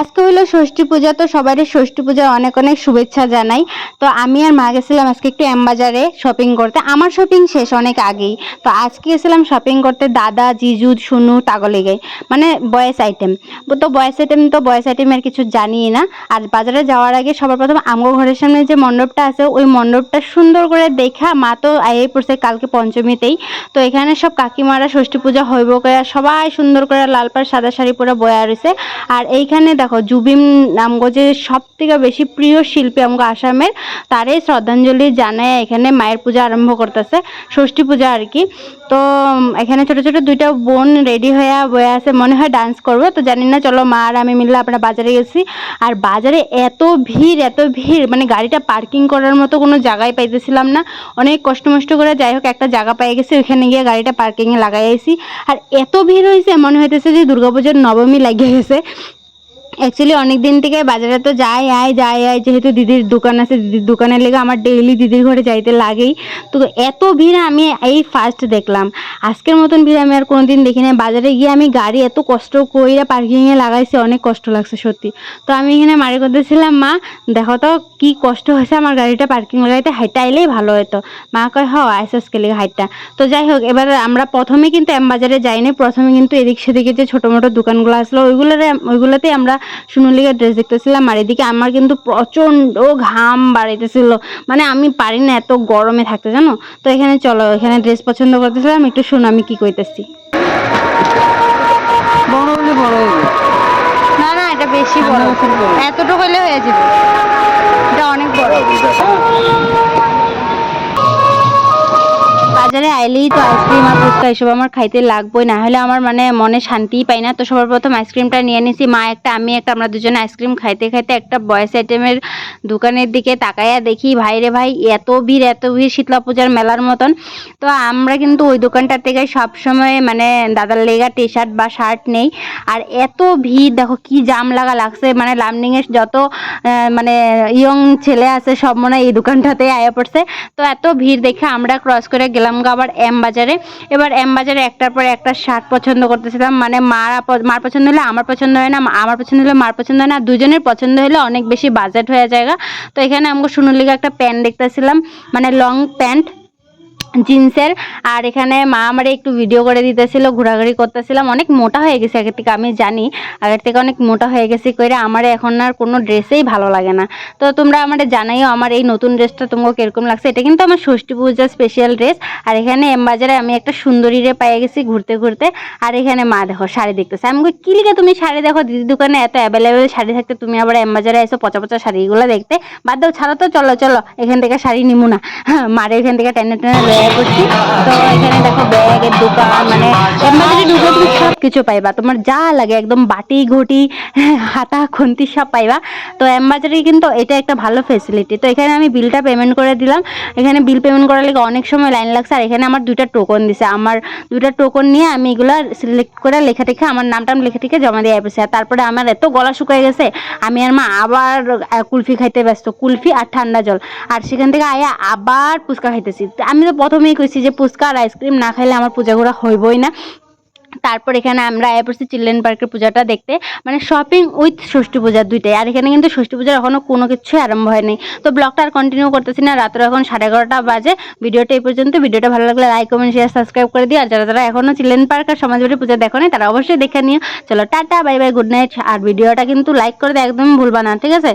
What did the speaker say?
আজকে হলো ষষ্ঠী পূজা, তো সবারই ষষ্ঠী পূজার অনেক অনেক শুভেচ্ছা জানাই। তো আমি আর মা গেছিলাম আজকে একটু বাজারে শপিং করতে। আমার শপিং শেষ অনেক আগেই। তো আজকে গেছিলাম শপিং করতে দাদা, জিজু, সুনু তাগলেগে মানে বয়েস আইটেম তো বয়েস আইটেম তো বয়েস আইটেমের কিছু জানি না। আর বাজারে যাওয়ার আগে সবার প্রথম আমগো ঘরের সামনে যে মণ্ডপটা আছে, ওই মণ্ডপটা সুন্দর করে দেখা। মা তো আইয়ে পড়ছে কালকে পঞ্চমীতেই। তো এখানে সব কাকিমারা ষষ্ঠী পূজা হইব করে সবাই সুন্দর করে লাল পাড় সাদা শাড়ি পরে বয়া রয়েছে আর এইখানে দেখো, জুবিন আমগো যে সব থেকে বেশি প্রিয় শিল্পী আমগো আসামের তারে শ্রদ্ধাঞ্জলি জানায় এখানে মায়ের পূজা আরম্ভ করতেছে, ষষ্ঠী পূজা আর কি। তো এখানে ছোট ছোট দুইটা বোন রেডি হয়ে বয়ে আছে, মনে হয় ডান্স করব, তো জানি না, চলো মা আর আমি মিললে আমরা বাজারে গেছি। আর বাজারে এত ভিড় এত ভিড় মানে গাড়িটা পার্কিং করার মতো কোনো জায়গায় পাইতেছিলাম না। অনেক কষ্ট মষ্ট করে যাই হোক, একটা জায়গা পাই গেছি, ওইখানে গিয়ে গাড়িটা পার্কিংয়ে লাগাই আইছি। আর এত ভিড় হয়েছে মনে হইতেছে যে দুর্গাপুজোর নবমী লাগিয়ে গেছে। অ্যাকচুয়ালি অনেক দিন থেকে বাজারে তো যাই, আয় যাই, আয়, যেহেতু দিদির দোকান আছে, দিদির দোকানের লেগে আমার ডেইলি দিদির ঘরে যাইতে লাগেই। তো এত ভিড় আমি এই ফার্স্ট দেখলাম। আজকের মতন ভিড় আমি আর কোনোদিন দেখি নাই। বাজারে গিয়ে আমি গাড়ি এত কষ্ট কইরা পার্কিংয়ে লাগাইছি, অনেক কষ্ট লাগছে সত্যি। তো আমি এখানে মারি করতেছিলাম মা, দেখো তো কি কষ্ট হয়েছে আমার গাড়িটা পার্কিং লাগাইতে হাইটা আইলেই ভালো হতো মা কয়, হ আইসস কে লেগে হাইটটা। তো যাই হোক, এবার আমরা প্রথমে কিন্তু এম বাজারে যাইনি। প্রথমে কিন্তু এদিক সেদিকে যে ছোটো মোটো দোকানগুলো আসলো, ওইগুলোরে, ওইগুলোতেই আমরা সুনুলিকে ড্রেস দেখতেছিলাম আর এদিকে আমার কিন্তু প্রচণ্ড ঘাম বাড়াইতেছিল। মানে আমি পারি না এত গরমে থাকতে জানো? তো এখানে চলো এখানে ড্রেস পছন্দ করতেছিলাম একটু শোনো আমি কি কইতেছি। বড় হলে বড় না না এটা বেশি বড়। এতটুকু হলে হয়ে যাবে। আইলেই তো আইসক্রিম আর ফুচকা এসব আমার খাইতে লাগবেই। না হলে আমার মানে মনে শান্তিই পাই না। তো সবার প্রথম আইসক্রিমটা নিয়ে নিছি। মা একটা, আমি একটা, আমরা দুজনে আইসক্রিম খাইতে খাইতে একটা বয়স আইটেমের দোকানের দিকে তাকাইয়া দেখি, ভাই রে ভাই, এত ভিড় এত ভিড় শীতলা পূজার মেলার মতন। তো আমরা কিন্তু ওই দোকানটার থেকে সবসময় মানে দাদার লেগা টি শার্ট বা শার্ট নেই। আর এত ভিড়, দেখো কি জাম লাগা লাগছে। মানে লামডিংয়ের যত মানে ইয়ং ছেলে আছে, সব মনে হয় এই দোকানটাতে আয়া পড়ছে। তো এত ভিড় দেখে আমরা ক্রস করে গেলাম গো। আবার এম বাজারে। এবার এম বাজারে একটার পর একটা শার্ট পছন্দ করতেছিলাম। মানে মার মার পছন্দ হলে আমার পছন্দ হয় না, আমার পছন্দ হলে মার পছন্দ হয় না, দুজনের পছন্দ হলে অনেক বেশি বাজেট হয়ে যায় তো এখানে আমাকে সুনুলিকে একটা প্যান্ট দেখতেছিলাম। মানে লং প্যান্ট জিন্সের। আর এখানে মা আমারে একটু ভিডিও করে দিতেছিল, ঘোরাঘুরি করতেছিলাম। অনেক মোটা হয়ে গেছে, আগের থেকে আমি জানি। আগের থেকে অনেক মোটা হয়ে গেছি কইরা আমার এখন আর কোনো ড্রেসেই ভালো লাগে না। তো তোমরা আমাদের জানাইও আমার এই নতুন ড্রেসটা তোমাকে কীরকম লাগছে। এটা কিন্তু আমার ষষ্ঠী পূজার স্পেশাল ড্রেস। আর এখানে এম বাজারে আমি একটা সুন্দরী রে পেয়ে গেছি ঘুরতে ঘুরতে। আর এখানে মা দেখো, শাড়ি দেখতেছে। আমি কি লিখে তুমি শাড়ি দেখো? দিদির দোকানে এত অ্যাভেলেবেল শাড়ি থাকতে তুমি আবার এম বাজারে এসো পচা পচা শাড়িগুলো দেখতে? বাদ দাও, ছাড়া তো, চলো চলো, এখান থেকে শাড়ি নিমু না। মারে এখান থেকে টেনে টেনে মানে আমার দুইটা টোকন দিছে। আমার দুইটা টোকন নিয়ে আমি এগুলো সিলেক্ট করে লেখা টেখে আমার নামটাম লেখা টেখে জমা দিয়ে আর তারপরে আমার এত গলা শুকায় গেছে, আমি আর মা আবার কুলফি খাইতে ব্যস্ত। কুলফি আর ঠান্ডা জল। আর সেখান থেকে আয়া আবার ফুচকা খাইতেছি। আমি তো প্রথমেই কইছি যে ফুচকা আর আইসক্রিম না খাইলে আমার পূজা ঘোরা হইবই না। তারপর এখানে আমরা আয়া পড়ছি চিলড্রেন পার্কের পূজাটা দেখতে মানে শপিং উইথ ষষ্ঠী পূজা দুইটাই। আর এখানে কিন্তু ষষ্ঠী পূজার এখনও কোনো কিছুই আরম্ভ হয়নি তো ব্লগটা আর কন্টিনিউ করতেছি না, রাত্র এখন সাড়ে এগারোটা বাজে। ভিডিওটা এই পর্যন্ত। ভিডিওটা ভালো লাগলে লাইক কমেন্ট শেয়ার সাবস্ক্রাইব করে দিও। আর যারা যারা এখনও চিলড্রেন পার্ক আর সমাজবাড়ি পূজা দেখো নি তারা অবশ্যই দেখে নিও। চলো, tata, bye bye good night আর ভিডিওটা কিন্তু লাইক করে দিও, একদম ভুলবা না, ঠিক আছে?